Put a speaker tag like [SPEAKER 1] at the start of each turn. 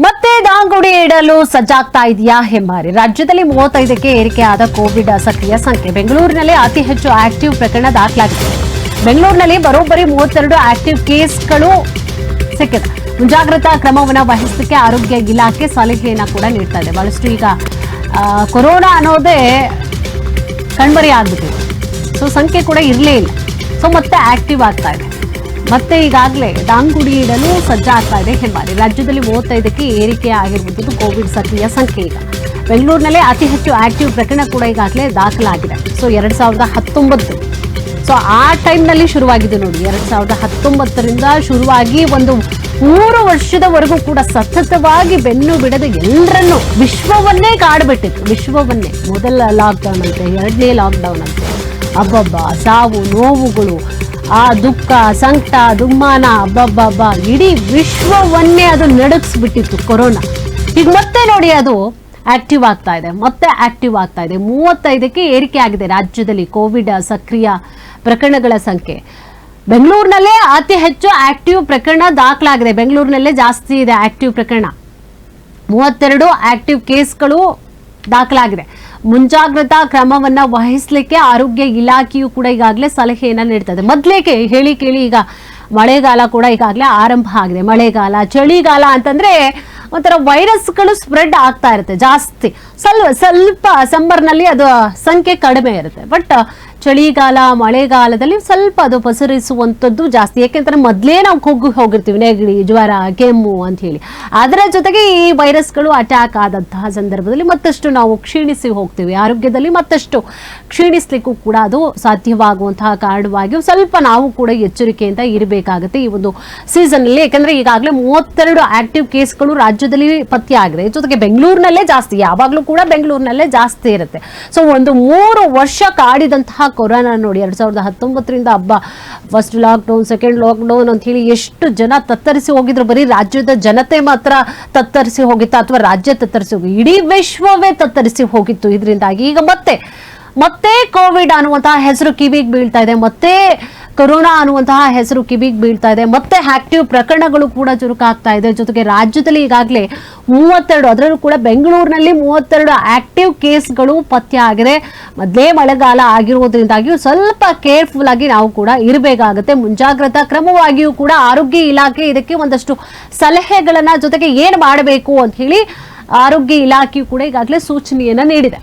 [SPEAKER 1] ಮತ್ತೆ ದಾಂಗುಡಿ ಇಡಲು ಸಜ್ಜಾಗ್ತಾ ಇದೆಯಾ ಹೆಮ್ಮಾರಿ? ರಾಜ್ಯದಲ್ಲಿ ಮೂವತ್ತೈದಕ್ಕೆ ಏರಿಕೆಯಾದ ಕೋವಿಡ್ ಸಕ್ರಿಯ ಸಂಖ್ಯೆ ಬೆಂಗಳೂರಿನಲ್ಲಿ ಅತಿ ಹೆಚ್ಚು ಆಕ್ಟಿವ್ ಪ್ರಕರಣ ದಾಖಲಾಗಿದೆ. ಬೆಂಗಳೂರಿನಲ್ಲಿ ಬರೋಬ್ಬರಿ ಮೂವತ್ತೆರಡು ಆಕ್ಟಿವ್ ಕೇಸ್ಗಳು ಸಿಕ್ಕಿದೆ. ಮುಂಜಾಗ್ರತಾ ಕ್ರಮವನ್ನು ವಹಿಸಲಿಕ್ಕೆ ಆರೋಗ್ಯ ಇಲಾಖೆ ಸಲಹೆಯನ್ನು ಕೂಡ ನೀಡ್ತಾ ಇದೆ. ಬಹಳಷ್ಟು ಈಗ ಕೊರೋನಾ ಅನ್ನೋದೇ ಕಣ್ಮರಿ ಆಗ್ಬಿಟ್ಟಿದೆ ಸೊ ಸಂಖ್ಯೆ ಕೂಡ ಇರಲೇ ಇಲ್ಲ. ಸೊ ಮತ್ತೆ ಆಕ್ಟಿವ್ ಆಗ್ತಾ ಇದೆ. ಮತ್ತೆ ಈಗಾಗಲೇ ದಾಂಗುಡಿ ಇಡಲು ಸಜ್ಜಾಗ್ತಾ ಇದೆ ಹೆಮ್ಮಾರಿ ರಾಜ್ಯದಲ್ಲಿ ಮೂವತ್ತೈದಕ್ಕೆ ಏರಿಕೆ ಆಗಿರುವಂಥದ್ದು ಕೋವಿಡ್ ಸಕ್ರಿಯ ಸಂಖ್ಯೆ ಈಗ. ಬೆಂಗಳೂರಿನಲ್ಲೇ ಅತಿ ಹೆಚ್ಚು ಆಕ್ಟಿವ್ ಪ್ರಕರಣ ಕೂಡ ಈಗಾಗಲೇ ದಾಖಲಾಗಿದೆ. ಸೊ, ಎರಡ್ ಸಾವಿರದ ಹತ್ತೊಂಬತ್ತು. ಸೊ, ಆ ಟೈಮ್ನಲ್ಲಿ ಶುರುವಾಗಿದೆ ನೋಡಿ. ಎರಡ್ ಸಾವಿರದ ಹತ್ತೊಂಬತ್ತರಿಂದ ಶುರುವಾಗಿ ಒಂದು ಮೂರು ವರ್ಷದವರೆಗೂ ಕೂಡ ಸತತವಾಗಿ ಬೆನ್ನು ಬಿಡದೆ ಎಲ್ಲರನ್ನೂ ವಿಶ್ವವನ್ನೇ ಕಾಡ್ಬಿಟ್ಟಿತ್ತು. ವಿಶ್ವವನ್ನೇ. ಮೊದಲ ಲಾಕ್ಡೌನ್ ಅಂತೆ, ಎರಡನೇ ಲಾಕ್ಡೌನ್ ಅಂತೆ. ಅಬ್ಬಬ್ಬ, ಸಾವು, ನೋವುಗಳು ಆ ದುಃಖ, ಸಂಕಟ, ದುಮ್ಮಾನ, ಅಬ್ಬಬ್ಬಬ್ಬ, ಇಡೀ ವಿಶ್ವವನ್ನೇ ಅದು ನಡಗಿಸ್ಬಿಟ್ಟಿತ್ತು ಕೊರೋನಾ. ಈಗ ಮತ್ತೆ ನೋಡಿ ಅದು ಆಕ್ಟಿವ್ ಆಗ್ತಾ ಇದೆ, ಮತ್ತೆ ಆಕ್ಟಿವ್ ಆಗ್ತಾ ಇದೆ. ಮೂವತ್ತೈದಕ್ಕೆ ಏರಿಕೆ ಆಗಿದೆ ರಾಜ್ಯದಲ್ಲಿ ಕೋವಿಡ್ ಸಕ್ರಿಯ ಪ್ರಕರಣಗಳ ಸಂಖ್ಯೆ. ಬೆಂಗಳೂರಿನಲ್ಲೇ ಅತಿ ಹೆಚ್ಚು ಆಕ್ಟಿವ್ ಪ್ರಕರಣ ದಾಖಲಾಗಿದೆ. ಬೆಂಗಳೂರಿನಲ್ಲೇ ಜಾಸ್ತಿ ಇದೆ ಆಕ್ಟಿವ್ ಪ್ರಕರಣ. ಮೂವತ್ತೆರಡು ಆಕ್ಟಿವ್ ಕೇಸ್ಗಳು ದಾಖಲಾಗಿದೆ. ಮುಂಜಾಗ್ರತಾ ಕ್ರಮವನ್ನ ವಹಿಸಲಿಕ್ಕೆ ಆರೋಗ್ಯ ಇಲಾಖೆಯು ಕೂಡ ಈಗಾಗಲೇ ಸಲಹೆಯನ್ನ ನೀಡ್ತದೆ. ಮೊದಲೇಕೆ ಹೇಳಿ ಕೇಳಿ ಈಗ ಮಳೆಗಾಲ ಕೂಡ ಈಗಾಗಲೇ ಆರಂಭ ಆಗಿದೆ. ಮಳೆಗಾಲ, ಚಳಿಗಾಲ ಅಂತಂದ್ರೆ ಒಂಥರ ವೈರಸ್ಗಳು ಸ್ಪ್ರೆಡ್ ಆಗ್ತಾ ಇರುತ್ತೆ ಜಾಸ್ತಿ. ಸ್ವಲ್ಪ ಸ್ವಲ್ಪ ಸಂಬರ್ನಲ್ಲಿ ಅದು ಸಂಖ್ಯೆ ಕಡಿಮೆ ಇರುತ್ತೆ. ಬಟ್ ಚಳಿಗಾಲ, ಮಳೆಗಾಲದಲ್ಲಿ ಸ್ವಲ್ಪ ಅದು ಪಸರಿಸುವಂಥದ್ದು ಜಾಸ್ತಿ. ಯಾಕೆಂದ್ರೆ ಮೊದಲೇ ನಾವು ಕುಗ್ಗು ಹೋಗಿರ್ತೀವಿ ನೆಗಡಿ ಜ್ವರ, ಕೆಮ್ಮು ಅಂತ ಹೇಳಿ. ಅದರ ಜೊತೆಗೆ ಈ ವೈರಸ್ಗಳು ಅಟ್ಯಾಕ್ ಆದಂತಹ ಸಂದರ್ಭದಲ್ಲಿ ಮತ್ತಷ್ಟು ನಾವು ಕ್ಷೀಣಿಸಿ ಹೋಗ್ತೀವಿ. ಆರೋಗ್ಯದಲ್ಲಿ ಮತ್ತಷ್ಟು ಕ್ಷೀಣಿಸ್ಲಿಕ್ಕೂ ಕೂಡ ಅದು ಸಾಧ್ಯವಾಗುವಂತಹ ಕಾರಣವಾಗಿ ಸ್ವಲ್ಪ ನಾವು ಕೂಡ ಎಚ್ಚರಿಕೆಯಿಂದ ಇರಬೇಕಾಗುತ್ತೆ ಈ ಒಂದು ಸೀಸನ್ ಅಲ್ಲಿ. ಯಾಕಂದ್ರೆ ಈಗಾಗಲೇ ಮೂವತ್ತೆರಡು ಆಕ್ಟಿವ್ ಕೇಸ್ಗಳು ರಾಜ್ಯದಲ್ಲಿ ಪತ್ತೆ ಆಗಿದೆ. ಜೊತೆಗೆ ಬೆಂಗಳೂರಿನಲ್ಲೇ ಜಾಸ್ತಿ, ಯಾವಾಗಲೂ ಕೂಡ ಬೆಂಗಳೂರಿನಲ್ಲೇ ಜಾಸ್ತಿ ಇರುತ್ತೆ. ಸೊ ಒಂದು ಮೂರು ವರ್ಷ ಕಾಡಿದಂತಹ ಕೊರೋನಾ ನೋಡಿ, ಎರಡ್ ಸಾವಿರದ ಹತ್ತೊಂಬತ್ತರಿಂದ ಹಬ್ಬ. ಫಸ್ಟ್ ಲಾಕ್ಡೌನ್ ಸೆಕೆಂಡ್ ಲಾಕ್ಡೌನ್ ಅಂತ ಹೇಳಿ ಎಷ್ಟು ಜನ ತತ್ತರಿಸಿ ಹೋಗಿದ್ರು. ಬರೀ ರಾಜ್ಯದ ಜನತೆ ಮಾತ್ರ ತತ್ತರಿಸಿ ಹೋಗಿತ್ತು, ಅಥವಾ ರಾಜ್ಯ ತತ್ತರಿಸಿ ಹೋಗಿ, ಇಡೀ ವಿಶ್ವವೇ ತತ್ತರಿಸಿ ಹೋಗಿತ್ತು. ಇದರಿಂದಾಗಿ ಈಗ ಮತ್ತೆ ಮತ್ತೆ ಕೋವಿಡ್ ಅನ್ನುವಂತಹ ಹೆಸರು ಕಿವಿಗೆ ಬೀಳ್ತಾ ಇದೆ. ಮತ್ತೆ ಕೊರೋನಾ ಅನ್ನುವಂತಹ ಹೆಸರು ಕಿವಿಗೆ ಬೀಳ್ತಾ ಇದೆ. ಮತ್ತೆ ಆಕ್ಟಿವ್ ಪ್ರಕರಣಗಳು ಕೂಡ ಚುರುಕಾಗ್ತಾ ಇದೆ. ಜೊತೆಗೆ ರಾಜ್ಯದಲ್ಲಿ ಈಗಾಗಲೇ ಮೂವತ್ತೆರಡು, ಅದರಲ್ಲೂ ಕೂಡ ಬೆಂಗಳೂರಿನಲ್ಲಿ ಮೂವತ್ತೆರಡು ಆಕ್ಟಿವ್ ಕೇಸ್ಗಳು ಪತ್ತೆ ಆಗಿದೆ. ಮೊದಲೇ ಮಳೆಗಾಲ ಆಗಿರುವುದರಿಂದಾಗಿಯೂ ಸ್ವಲ್ಪ ಕೇರ್ಫುಲ್ ಆಗಿ ನಾವು ಕೂಡ ಇರಬೇಕಾಗುತ್ತೆ. ಮುಂಜಾಗ್ರತಾ ಕ್ರಮವಾಗಿಯೂ ಕೂಡ ಆರೋಗ್ಯ ಇಲಾಖೆ ಇದಕ್ಕೆ ಒಂದಷ್ಟು ಸಲಹೆಗಳನ್ನ ಜೊತೆಗೆ ಏನು ಮಾಡಬೇಕು ಅಂತ ಹೇಳಿ ಆರೋಗ್ಯ ಇಲಾಖೆಯು ಕೂಡ ಈಗಾಗಲೇ ಸೂಚನೆಯನ್ನ ನೀಡಿದೆ.